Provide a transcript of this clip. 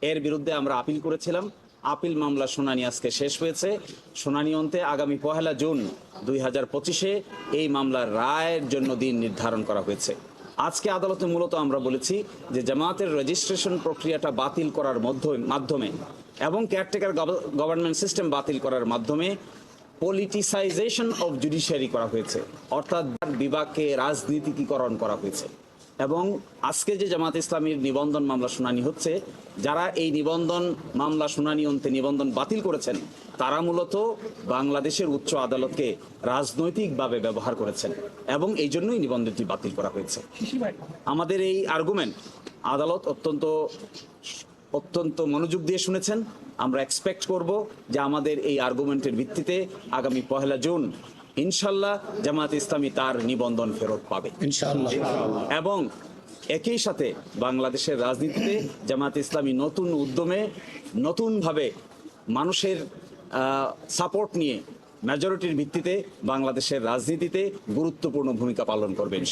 এর বিরুদ্ধে আমরা আপিল করেছিলাম। আপিল মামলা শুনানি আজকে শেষ হয়েছে। শুনানি অন্তে আগামী পহেলা জুন দুই হাজার পঁচিশে এই মামলার রায়ের জন্য দিন নির্ধারণ করা হয়েছে। আজকে আদালতে মূলত আমরা বলেছি যে জামাতের রেজিস্ট্রেশন প্রক্রিয়াটা বাতিল করার মধ্য- মাধ্যমে এবং কেয়ারটেকার গভর্নমেন্ট সিস্টেম বাতিল করার মাধ্যমে পলিটিসাইজেশন অফ জুডিশিয়ারি করা হয়েছে। অর্থাৎ বিভাগকে রাজনীতিকীকরণ করা হয়েছে। এবং আজকে যে জামাত ইসলামীর নিবন্ধন মামলা শুনানি হচ্ছে, যারা এই নিবন্ধন মামলা শুনানি অন্তে নিবন্ধন বাতিল করেছেন, তারা মূলত বাংলাদেশের উচ্চ আদালতকে রাজনৈতিকভাবে ব্যবহার করেছেন এবং এই জন্যই নিবন্ধনটি বাতিল করা হয়েছে। আমাদের এই আর্গুমেন্ট আদালত অত্যন্ত অত্যন্ত মনোযোগ দিয়ে শুনেছেন। আমরা এক্সপেক্ট করব যে আমাদের এই আর্গুমেন্টের ভিত্তিতে আগামী পহেলা জুন ইনশাল্লাহ জামাত ইসলামী তার নিবন্ধন ফেরত পাবে। এবং একই সাথে বাংলাদেশের রাজনীতিতে জামাত ইসলামী নতুন উদ্যমে নতুনভাবে মানুষের সাপোর্ট নিয়ে মেজরিটির ভিত্তিতে বাংলাদেশের রাজনীতিতে গুরুত্বপূর্ণ ভূমিকা পালন করবেন